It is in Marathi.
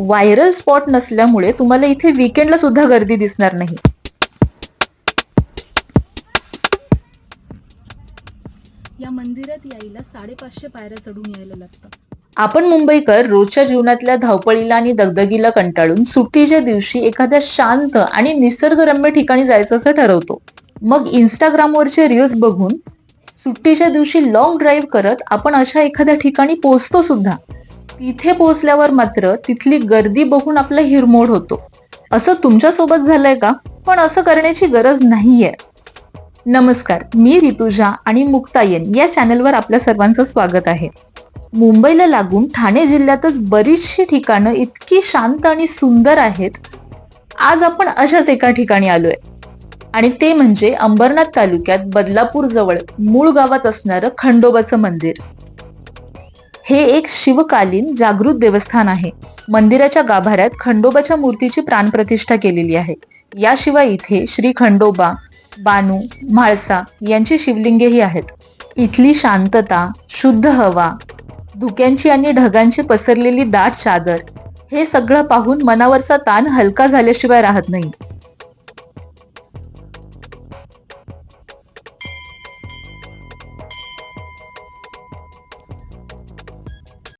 व्हायरल स्पॉट नसल्यामुळे तुम्हाला इथे विकेंडला सुद्धा गर्दी दिसणार नाही. या मंदिरात यायला साडेपाचशे पायऱ्या चढून यायला लागतं आपण मुंबईकर रोजच्या जीवनातल्या धावपळीला आणि दगदगीला कंटाळून सुट्टीच्या दिवशी एखाद्या शांत आणि निसर्गरम्य ठिकाणी जायचं असं ठरवतो. मग इंस्टाग्रामवरचे रील्स बघून सुट्टीच्या दिवशी लॉंग ड्राईव्ह करत आपण अशा एखाद्या ठिकाणी पोहोचतो सुद्धा. तिथे पोहोचल्यावर मात्र तिथली गर्दी बघून आपला हिरमोड होतो. असं तुमच्यासोबत झालंय का? पण असं करण्याची गरज नाहीये. नमस्कार मी ऋतुजा आणि मुक्तायन या चॅनलवर आपल्या सर्वांचं स्वागत आहे. मुंबईला लागून ठाणे जिल्ह्यातच बरीचशी ठिकाणं इतकी शांत आणि सुंदर आहेत. आज आपण अशाच एका ठिकाणी आलोय. आणि ते म्हणजे अंबरनाथ तालुक्यात बदलापूर जवळ मूळ गावात असणारं खंडोबाचं मंदिर. हे एक शिवकालीन जागृत देवस्थान आहे. मंदिराच्या गाभाऱ्यात खंडोबाच्या मूर्तीची प्राणप्रतिष्ठा केलेली आहे. याशिवाय इथे श्री खंडोबा बानू म्हाळसा यांची शिवलिंगेही आहेत. इथली शांतता शुद्ध हवा धुक्यांची आणि ढगांची पसरलेली दाट चादर हे सगळं पाहून मनावरचा ताण हलका झाल्याशिवाय राहत नाही.